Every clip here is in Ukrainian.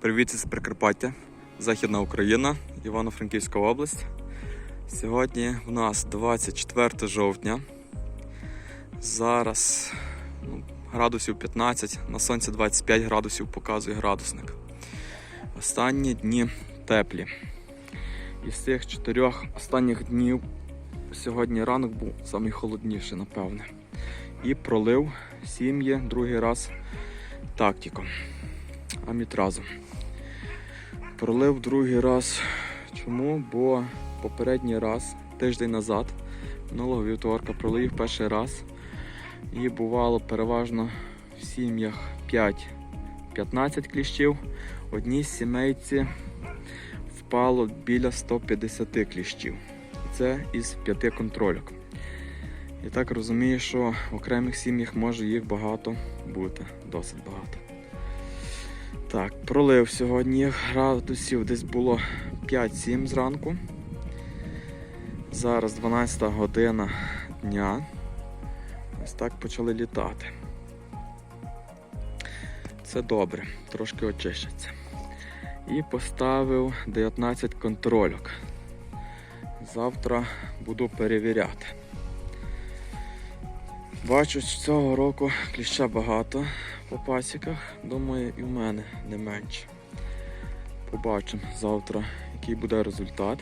Привіт із Прикарпаття, Західна Україна, Івано-Франківська область. Сьогодні у нас 24 жовтня. Зараз ну, градусів 15, на сонці 25 градусів показує градусник. Останні дні теплі. Із цих чотирьох останніх днів сьогодні ранок був найхолодніший, напевне. І пролив сім'ї другий раз тактиком. Амітразом. Пролив другий раз. Чому? Бо попередній раз, тиждень назад, минулого вівторка, пролив перший раз. І бувало переважно в сім'ях 5-15 кліщів. Одній сімейці впало біля 150 кліщів. Це із п'яти контрольок. І так розумію, що в окремих сім'ях може їх багато бути, досить багато. Так, пролив сьогодні градусів десь було 5-7 зранку. Зараз 12 година дня. Ось так почали літати. Це добре, трошки очищаться. І поставив 19 контрольок. Завтра буду перевіряти. Бачу, що цього року кліща багато по пасіках. Думаю, і в мене не менше. Побачимо завтра, який буде результат.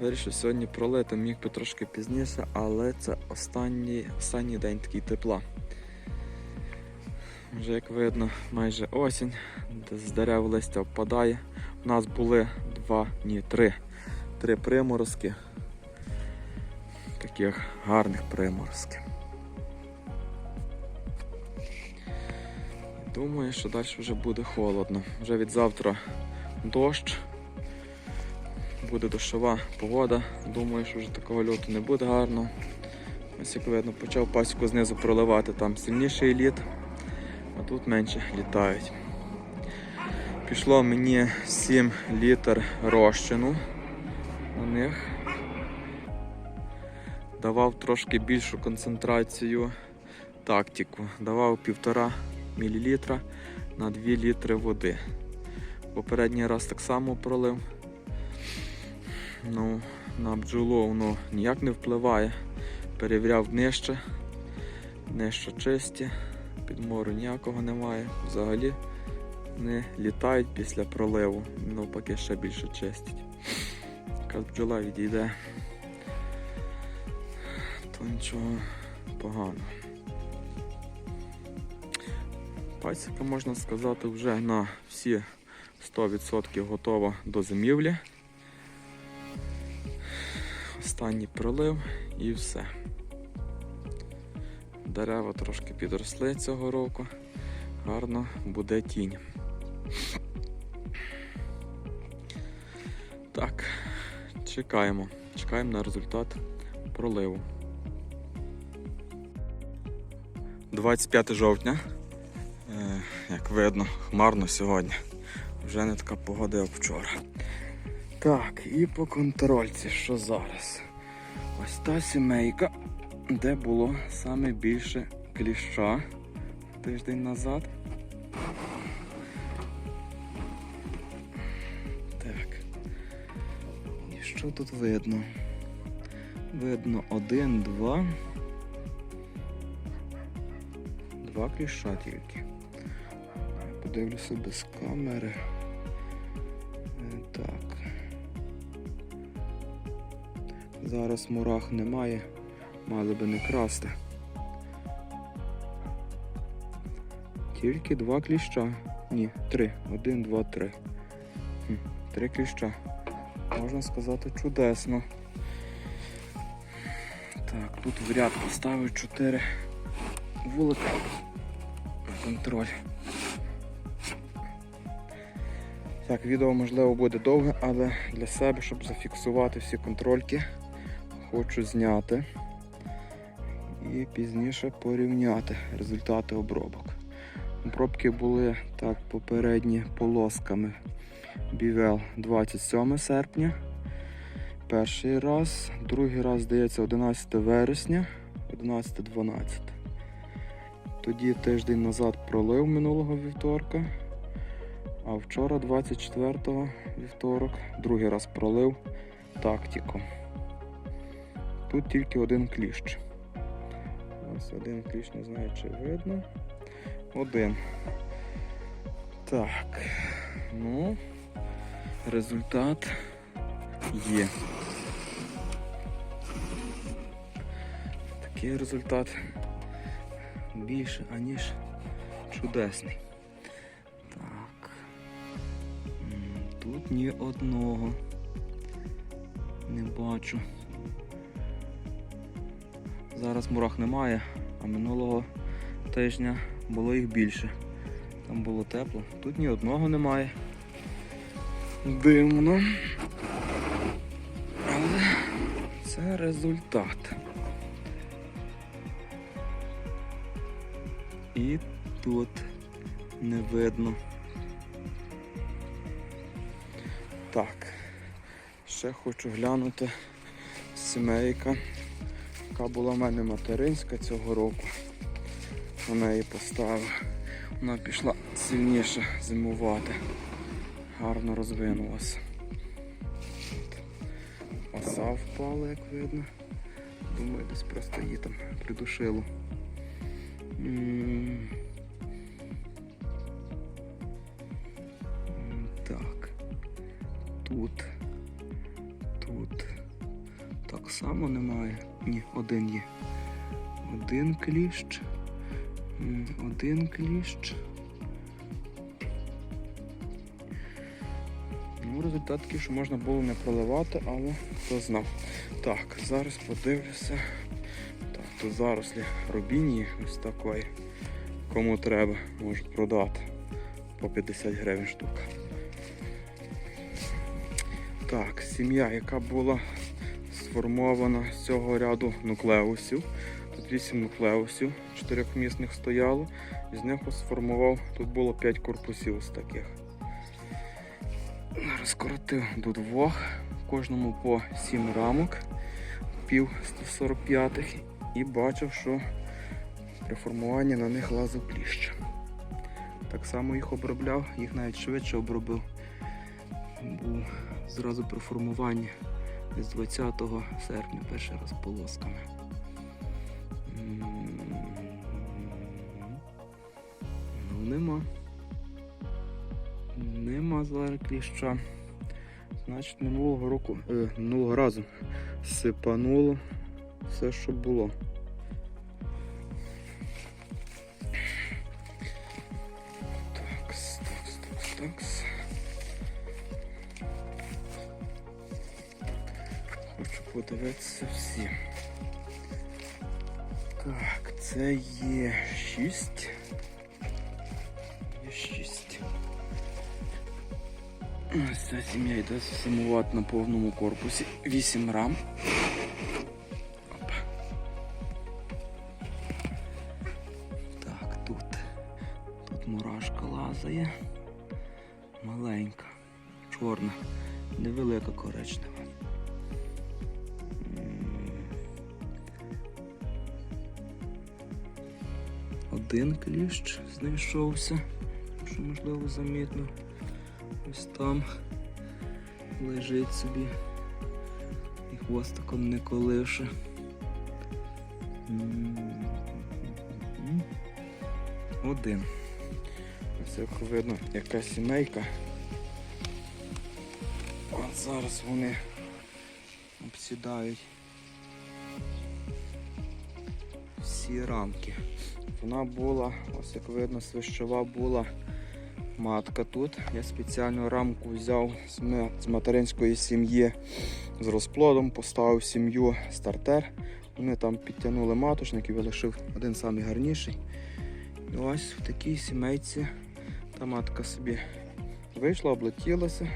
Вирішив сьогодні пролити, міг би трошки пізніше, але це останній, останній день такий тепла. Вже як видно, майже осінь, з дерев листя впадає. У нас були два, ні, три. Три приморозки. Таких гарних приморозків. Думаю, що далі вже буде холодно. Вже від завтра дощ. Буде дощова погода. Думаю, що вже такого льоту не буде гарно. Ось як видно, почав пасіку знизу проливати, там сильніший лід, а тут менше літають. Пішло мені 7 літр розчину на них. Давав трошки більшу концентрацію тактику. Давав 1,5 мл на 2 літри води. Попередній раз так само пролив. Ну, на бджолу воно ніяк не впливає. Перевіряв нижче, нижче чисті, підмору ніякого немає. Взагалі не літають після проливу, навпаки ще більше чистять. Яка бджола відійде, то нічого поганого. Пасіка, можна сказати, вже на всі 100% готова до зимівлі. Останній пролив і все. Дерева трошки підросли цього року. Гарно буде тінь. Так, чекаємо. Чекаємо на результат проливу. 25 жовтня. Е, Як видно, хмарно сьогодні. Вже не така погода, як вчора. Так, і по контрольці, що зараз? Ось та сімейка, де було саме більше кліща тиждень назад. Так. І що тут видно? Видно один, два. Два кліща тільки. Подивлюся без камери. Е, Так. Зараз мурах немає, мали би не красти. Тільки два кліща. Ні, три. Один, два, три. Хм, Три кліща. Можна сказати, чудесно. Так, тут в ряд поставив чотири вулика на контроль. Так, відео можливо буде довге, але для себе, щоб зафіксувати всі контрольки, хочу зняти і пізніше порівняти результати обробок. Обробки були так попередні полосками Бівел 27 серпня. Перший раз, другий раз, здається, 11 вересня, 11-12. Тоді тиждень назад пролив минулого вівторка. А вчора, 24-го, вівторок, другий раз пролив тактиком. Тут тільки один кліщ. Ось один кліщ, не знаю, чи видно. Один. Так. Ну, результат є. Такий результат більше, аніж чудесний. Тут ні одного не бачу. Зараз мурах немає, а минулого тижня було їх більше. Там було тепло. Тут ні одного немає. Дивно. Але це результат. І тут не видно. Так. Ще хочу глянути сімейка, яка була в мене материнська цього року. Вона її поставив. Вона пішла сильніше зимувати. Гарно розвинулася. Оса впала, як видно. Думаю, десь просто її там придушило. М. М, само немає. Ні, один є. Один кліщ. Один кліщ. Ну, результат такий, що можна було не проливати, але хто знав. Так, зараз подивлюся. Так, тут зарослі рубінії ось такої. Кому треба, можу продати по 50 гривень штука. Так, сім'я, яка була сформована з цього ряду нуклеусів. Тут 8 нуклеусів, чотирьохмісних стояло. Із них сформував, тут було 5 корпусів ось таких. Розкоротив до двох, кожному по 7 рамок, пів 145-х і бачив, що при формуванні на них лазив кліщ. Так само їх обробляв, їх навіть швидше обробив. Був зразу при формуванні з 20 серпня перший раз полосками. Ну, нема. Нема зараз кліща. Значить, минулого року, е, минулого разу сипануло все, що було. Такс, такс, такс, такс. Подивитися всі. Так, це є 6. Є 6. Ось ця сім'я йде сумувати на повному корпусі. 8 рам. Так, тут. Тут мурашка лазає. Маленька, чорна, невелика коричнева. Один кліщ знайшовся, що можливо замітно. Ось там лежить собі і хвостиком не колише. Один. Ось як видно, яка сімейка. От зараз вони обсідають всі рамки. Вона була, ось як видно, свищова була матка тут. Я спеціальну рамку взяв з материнської сім'ї з розплодом, поставив сім'ю стартер. Вони там підтягнули маточник і лишив один самий гарніший. І ось в такій сімейці та матка собі вийшла, облетілася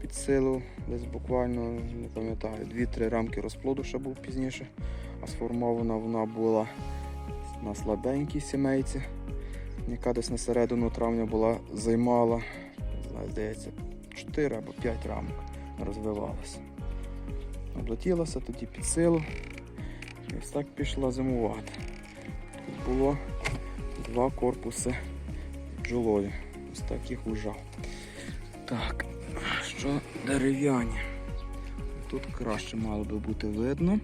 під силу, десь буквально, не пам'ятаю, 2-3 рамки розплоду ще був пізніше, а сформована вона була на слабенькій сімейці, яка десь на середину травня була займала, здається, 4 або 5 рамок розвивалася. Облетілася тоді під силу і ось так пішла зимувати. Тут було два корпуси бджолою. Ось так їх ужав. Так, що дерев'яні? Тут краще мало би бути видно.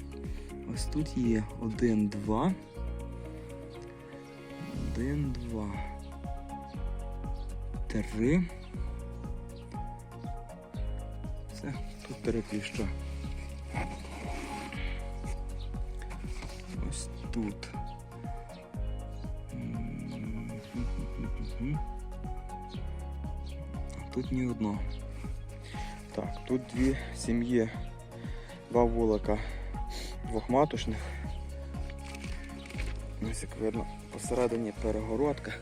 Ось тут є один, два. Один, два. Три. Все, тут три. Ось тут. Тут ні одного. Так, тут дві сім'ї, два вулика двохматочних. Ось як видно, посередині перегородка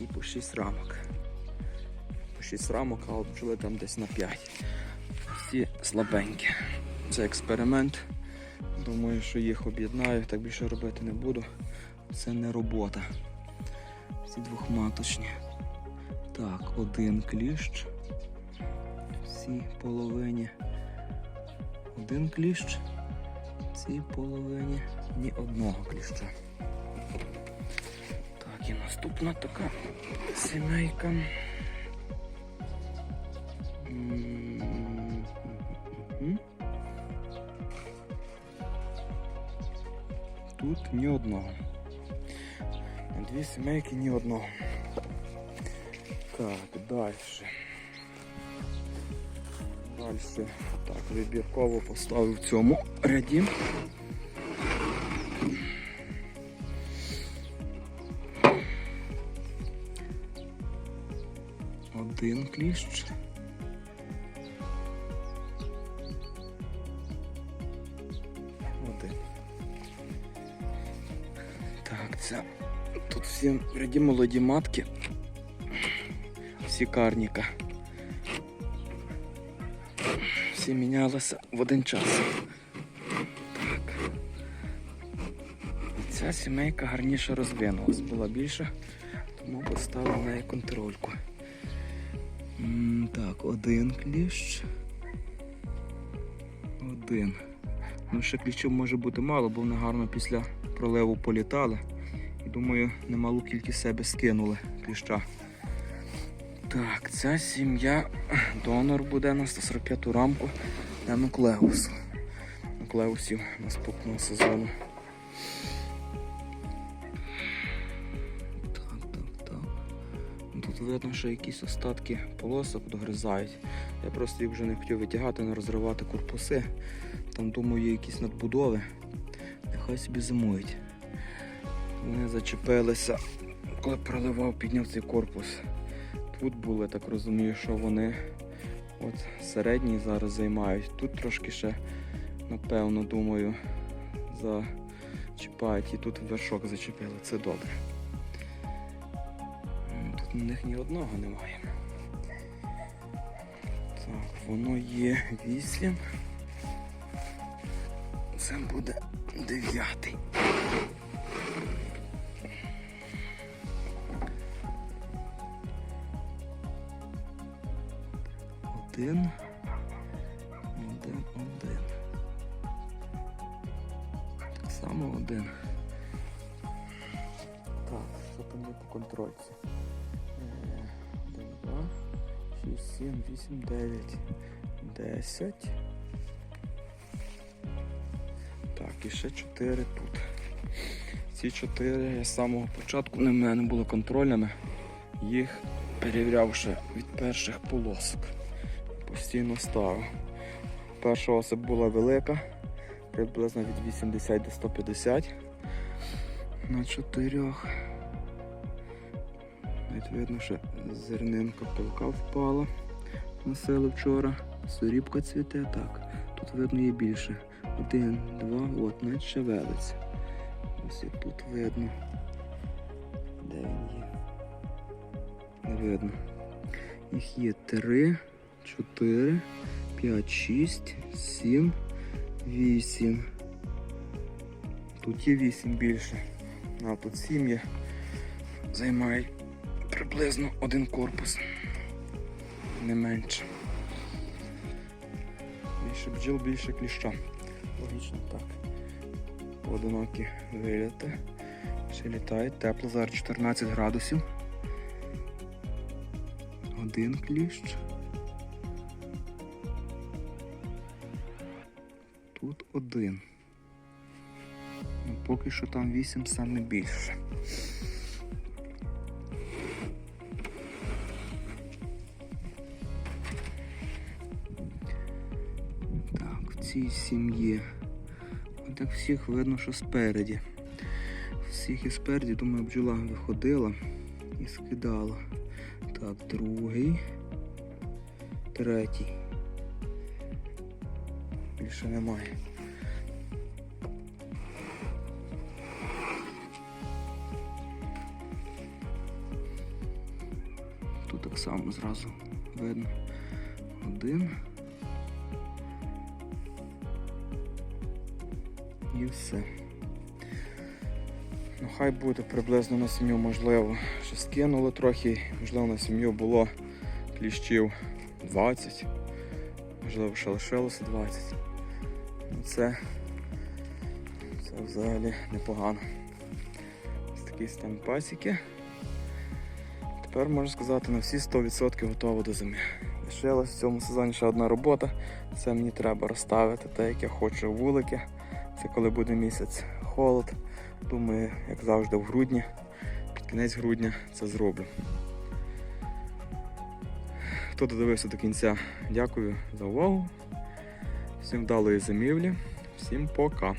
і по 6 рамок. По 6 рамок, а от бджоли там десь на 5. Всі слабенькі. Це експеримент. Думаю, що їх об'єднаю, так більше робити не буду. Це не робота. Всі двохматочні. Так, один кліщ. Всі половині. Один кліщ. Цій половині ні одного кліща. Так, і наступна така сімейка. Тут ні одного. Дві сімейки ні одного. Так, далі. Далі так, вибірково поставив в цьому ряді. Один кліщ. Один. Так, це тут всі ряді молоді матки. Всі карніка. Всі мінялися в один час. Так. Ця сімейка гарніше розвинулась, була більша, тому поставив на неї контрольку. Так, один кліщ. Один. Ну, ще кліщів може бути мало, бо вони гарно після проливу політали. І думаю, немалу кількість себе скинули кліща. Так, ця сім'я донор буде на 145 рамку на нуклеус. Нуклеусів наступного сезону. Так, так, так. Ну, Тут видно, що якісь остатки полосок догризають. Я просто їх вже не хотів витягати, не розривати корпуси. Там, думаю, є якісь надбудови. Нехай собі зимують. Вони зачепилися, коли проливав, підняв цей корпус. Тут були, так розумію, що вони от середній зараз займають. Тут трошки ще, напевно, думаю, зачіпають і тут вершок зачепили. Це добре. Тут на них ні одного немає. Так, воно є 8. Це буде дев'ятий. Один. Один, один. Так само один. Так, що там є по контрольці? Е, Один, два, шість, сім, вісім, дев'ять, десять. Так, і ще чотири тут. Ці чотири я з самого початку не в мене були контрольними. Їх перевіряв ще від перших полосок. Постійно ставив. Перша осип була велика, приблизно від 80 до 150 на чотирьох. Навіть видно, що зернинка пилка впала. Носили вчора. Сурібка цвіте, так. Тут видно є більше. Один, два, от, навіть шевелиться. Ось і тут видно. Де він є? Не видно. Їх є три, чотири, п'ять, шість, сім, вісім. Тут є вісім більше. А тут сім'ї займають приблизно один корпус. Не менше. Більше бджіл, більше кліща. Логічно так. Поодинокі виліти. Ще літають. Тепло, зараз 14 градусів. один кліщ. Один. Ну, поки що там вісім саме більше. Так, в цій сім'ї. Так всіх видно, що спереді. Всіх і спереді, думаю, бджола виходила і скидала. Так, другий, третій. Більше немає. Так само зразу видно. Один. І все. Ну, хай буде приблизно на сім'ю, можливо, що скинули трохи, можливо, на сім'ю було кліщів 20, можливо, ще лишилося 20. Ну, це, це взагалі непогано. Ось такий стан пасіки. Тепер можна сказати, на всі 100% готово до зими. Лишилась в цьому сезоні ще одна робота. Це мені треба розставити те, як я хочу вулики. Це коли буде місяць холод. Думаю, як завжди, в грудні, під кінець грудня це зроблю. Хто додивився до кінця, дякую за увагу. Всім вдалої зимівлі, всім пока.